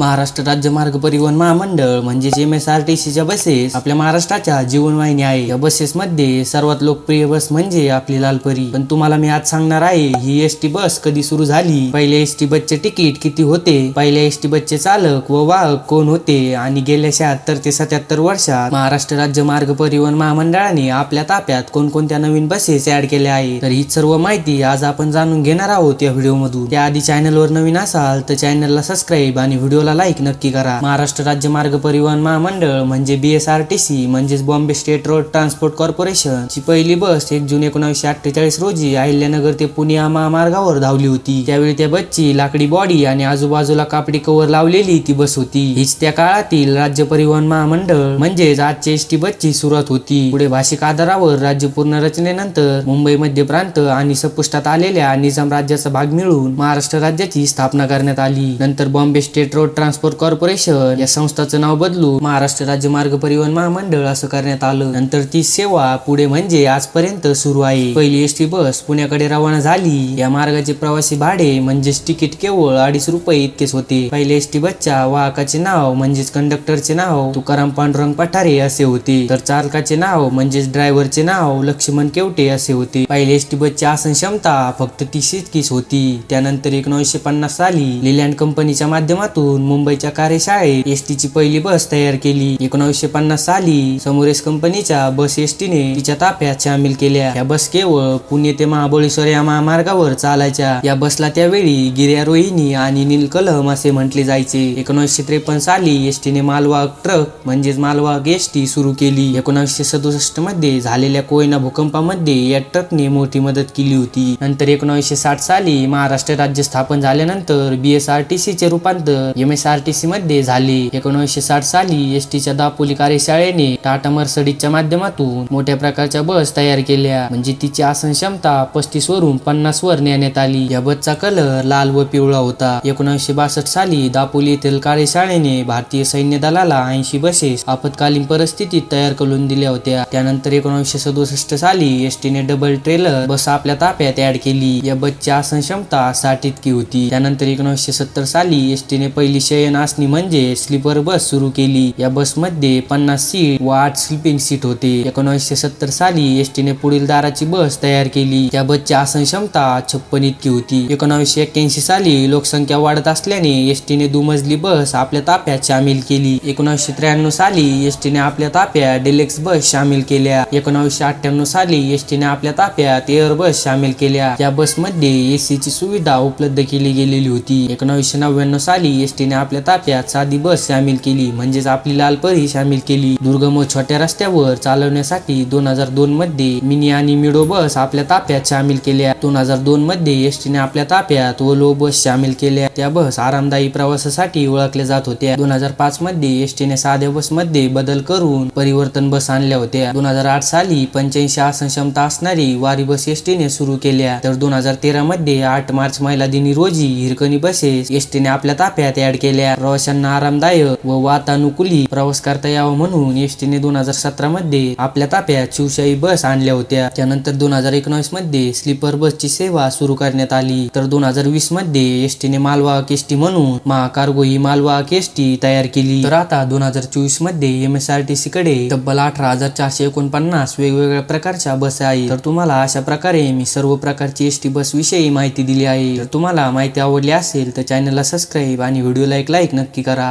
महाराष्ट्र राज्य मार्ग परिवहन महामंडळ म्हणजेच एम एस आर टी सीच्या बसेस आपल्या महाराष्ट्राच्या जीवनवाहिनी आहे. या बसेस मध्ये सर्वात लोकप्रिय बस म्हणजे आपली लालपरी. पण तुम्हाला मी आज सांगणार आहे ही एस टी बस कधी सुरू झाली? पहिल्या एस टी बसचे तिकीट किती होते? पहिल्या एस टी बसचे चालक व वाहक कोण होते? आणि गेल्या शहात्तर ते सत्याहत्तर वर्षात महाराष्ट्र राज्य मार्ग परिवहन महामंडळाने आपल्या ताफ्यात कोणकोणत्या नवीन बसेस ऍड केल्या आहेत? तर ही सर्व माहिती आज आपण जाणून घेणार आहोत या व्हिडिओ मधून. त्याआधी चॅनलवर नवीन असाल तर चॅनलला सबस्क्राईब आणि व्हिडिओला लाईक नक्की करा. महाराष्ट्र राज्य मार्ग परिवहन महामंडळ म्हणजे बीएसआरटीसी म्हणजेच Bombay State Road Transport Corporation ची पहिली बस एक जून एकोणीसशे अठ्ठेचाळीस रोजी अहिल्यानगर ते पुणे या महामार्गावर धावली होती. त्यावेळी त्या बसची लाकडी बॉडी आणि आजूबाजूला कापडी कव्हर लावलेली ती बस होती. हीच त्या काळातील राज्य परिवहन महामंडळ म्हणजेच आजच्या एस टी बसची सुरुवात होती. पुढे भाषिक आधारावर राज्य पूर्ण रचनेनंतर मुंबई मध्य प्रांत आणि सपुष्टात आलेल्या निजाम राज्याचा भाग मिळून महाराष्ट्र राज्याची स्थापना करण्यात आली. नंतर Bombay State Road Transport Corporation या संस्थाचं नाव बदलू महाराष्ट्र राज्य मार्ग परिवहन महामंडळ असं करण्यात आलं. नंतर ती सेवा पुढे म्हणजे आजपर्यंत सुरू आहे. पहिली एस टी बस पुण्याकडे रवाना झाली. या मार्गाचे प्रवासी भाडे म्हणजेच तिकीट केवळ अडीच रुपये इतकेच होते. पहिले एस टी बसच्या वाहकाचे नाव म्हणजेच कंडक्टरचे नाव तुकाराम पांडुरंग पठारे असे होते. तर चालकाचे नाव म्हणजेच ड्रायव्हरचे नाव लक्ष्मण केवटे असे होते. पहिले एस टी बसची आसन क्षमता फक्त तीस इतकीच होती. त्यानंतर एकोणीसशे पन्नास साली लिलँड कंपनीच्या माध्यमातून मुंबईच्या कार्यशाळेत एस ची पहिली बस तयार केली. एकोणीसशे पन्नास साली समोरेस कंपनीच्या बस एस टीने तिच्या ताफ्यात सामील केल्या. या बस केवळ पुणे ते महाबळेश्वर या महामार्गावर चालायच्या. या बसला त्यावेळी गिर्या रोहिणी आणि नीलकलम असे म्हटले जायचे. एकोणीसशे त्रेपन्न साली एस टीने मालवाहक ट्रक म्हणजेच मालवाहक एस टी सुरू केली. एकोणीसशे सदुसष्टमध्ये झालेल्या कोयना भूकंपामध्ये या ट्रकने मोठी मदत केली होती. नंतर एकोणीसशे साठ साली महाराष्ट्र राज्य स्थापन झाल्यानंतर बीएसआरटीसी चे रूपांतर M S R T C मध्ये झाली. एकोणीसशे साठ साली एस टीच्या दापोली कार्यशाळेने टाटा मर्सडीजच्या माध्यमातून मोठ्या प्रकारच्या बस तयार केल्या. म्हणजे तिची आसन क्षमता पस्तीस वरून पन्नास वर नेण्यात आली. या बसचा कलर लाल व पिवळा होता. एकोणीसशे बासष्ट साली दापोली येथील कार्यशाळेने भारतीय सैन्य दलाला ऐंशी बसेस आपत्कालीन परिस्थितीत तयार करून दिल्या होत्या. त्यानंतर एकोणीसशे सदुसष्ट साली एस टीने डबल ट्रेलर बस आपल्या ताफ्यात ऍड केली. या बसची आसन क्षमता साठ इतकी होती. त्यानंतर एकोणीसशे सत्तर साली एस टीने पहिली शयन म्हणजे स्लीपर बस सुरू केली. या बसमध्ये पन्नास सीट व आठ स्लीपिंग सीट होते. एकोणीसशे सत्तर साली एसटीने पुढील दाराची बस तयार केली. त्या बसची आसन क्षमता छप्पन इतकी होती. एकोणीसशे एक्क्याऐंशी साली लोकसंख्या वाढत असल्याने एसटीने दुमजली बस आपल्या ताफ्यात सामील केली. एकोणीसशे त्र्याण्णव साली एसटीने आपल्या ताफ्यात डिलेक्स बस सामील केल्या. एकोणीसशे अठ्ठ्याण्णव साली एसटीने आपल्या ताफ्यात एअर बस सामील केल्या. या बसमध्ये एसी ची सुविधा उपलब्ध केली गेलेली होती. एकोणीसशे नव्याण्णव साली एस टीने आपल्या ताफ्यात साधी बस सामील केली. म्हणजेच आपली लालपरी सामील केली. दुर्गम व छोट्या रस्त्यावर चालवण्यासाठी दोन हजार दोन मध्ये मिनी आणि मिडो बस आपल्या ताफ्यात सामील केल्या. दोन हजार दोन मध्ये एसटीने आपल्या ताफ्यात ओलो बस सामील केल्या. त्या बस आरामदायी प्रवासासाठी ओळखल्या जात होत्या. दोन हजार पाच मध्ये एसटीने साध्या बसमध्ये बदल करून परिवर्तन बस आणल्या होत्या. दोन हजार आठ साली पंच्याऐंशी आसन क्षमता असणारी वारी बस एसटीने सुरू केल्या. तर दोन हजार तेरा मध्ये आठ मार्च महिला दिनी रोजी हिरकणी बसेस एसटीने आपल्या ताफ्यात ऍड केल्या. प्रवाशांना आरामदायक व वातानुकूली प्रवास करता यावा म्हणून एसटीने दोन हजार सतरा मध्ये आपल्या ताफ्यात शिवशाही बस आणल्या होत्या. त्यानंतर दोन हजार एकोणीसमध्ये स्लीपर बसची सेवा सुरू करण्यात आली. तर दोन हजार वीसमध्ये एसटीने मालवाहक एस टी म्हणून महाकार्गो ही मालवाहक एस टी तयार केली. तर आता दोन हजार चोवीसमध्ये M S R T C कडे तब्बल अठरा हजार चारशे एकोणपन्नास वेगवेगळ्या प्रकारच्या बस आहेत. तर तुम्हाला अशा प्रकारे मी सर्व प्रकारची एस टी बस विषयी माहिती दिली आहे. तर तुम्हाला माहिती आवडली असेल तर चॅनलला सबस्क्राईब आणि व्हिडिओला एक लाईक नक्की करा.